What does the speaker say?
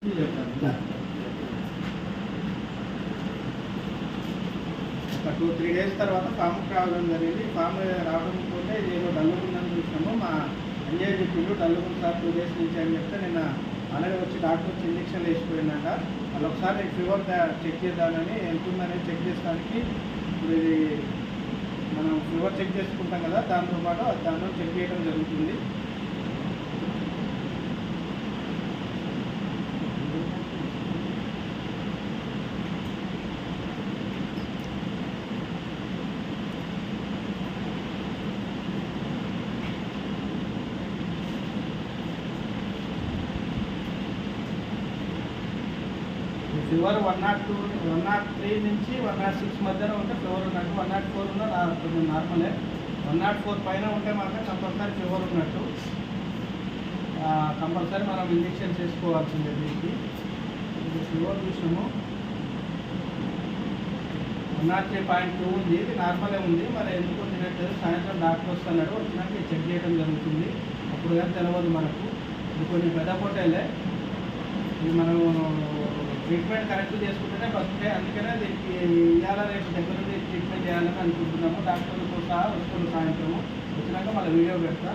ఒక two three days తర్వాత form రావడం జరిగింది. ఫామ్ రావడం పోతే ఏదో డల్లుకుందని చూసినాము. మా అంజయ్ చెప్పిండు డల్లుగుంది సార్ టూ డేస్ నుంచి అని చెప్తే నిన్న ఆల్రెడీ వచ్చి డాక్టర్ వచ్చి ఇంజక్షన్ వేసిపోయిందంట వాళ్ళు ఒకసారి ఫీవర్ చెక్ చేద్దామని ఎంత ఉందని చెక్ చేసడానికి ఇప్పుడు ఇది మనం ఫీవర్ చెక్ చేసుకుంటాం కదా దాంతో పాటు దాంట్లో చెక్ చేయడం జరుగుతుంది. Fever one nought two one nought three నుంచి వన్ నాట్ సిక్స్ మధ్యలో ఉంటే ఫీవర్ ఉన్నట్టు వన్ నాట్ ఫోర్ ఉన్న కొంచెం నార్మలే. వన్ నాట్ ఫోర్ పైన ఉంటే మాత్రం కంపల్సరీ ఫీవర్ ఉన్నట్టు. కంపల్సరీ మనం ఇంజెక్షన్ చేసుకోవాల్సిందే దీనికి. ఇది ఫీవర్ చూసినాము. One nought three point two ఉంది ఇది నార్మలే ఉంది. మరి ఎందుకు తినట్లేదు సాయంత్రం డాక్టర్ వస్తున్నాడు వచ్చినాక చెక్ చేయడం జరుగుతుంది. అప్పుడు కానీ తెలియదు మనకు. ఇది కొంచెం పెద్ద పొట్టేలే. ఇది మనం ట్రీట్మెంట్ కరెక్ట్ చేసుకుంటేనే బతుకుతే అందుకనే దీనికి ఇవాళ రేపు దగ్గర నుండి ట్రీట్మెంట్ చేయాలని అనుకుంటున్నాము. డాక్టర్లతో సహా వస్తుంది సాయంత్రము. వచ్చినాక మళ్ళీ వీడియో పెడతా.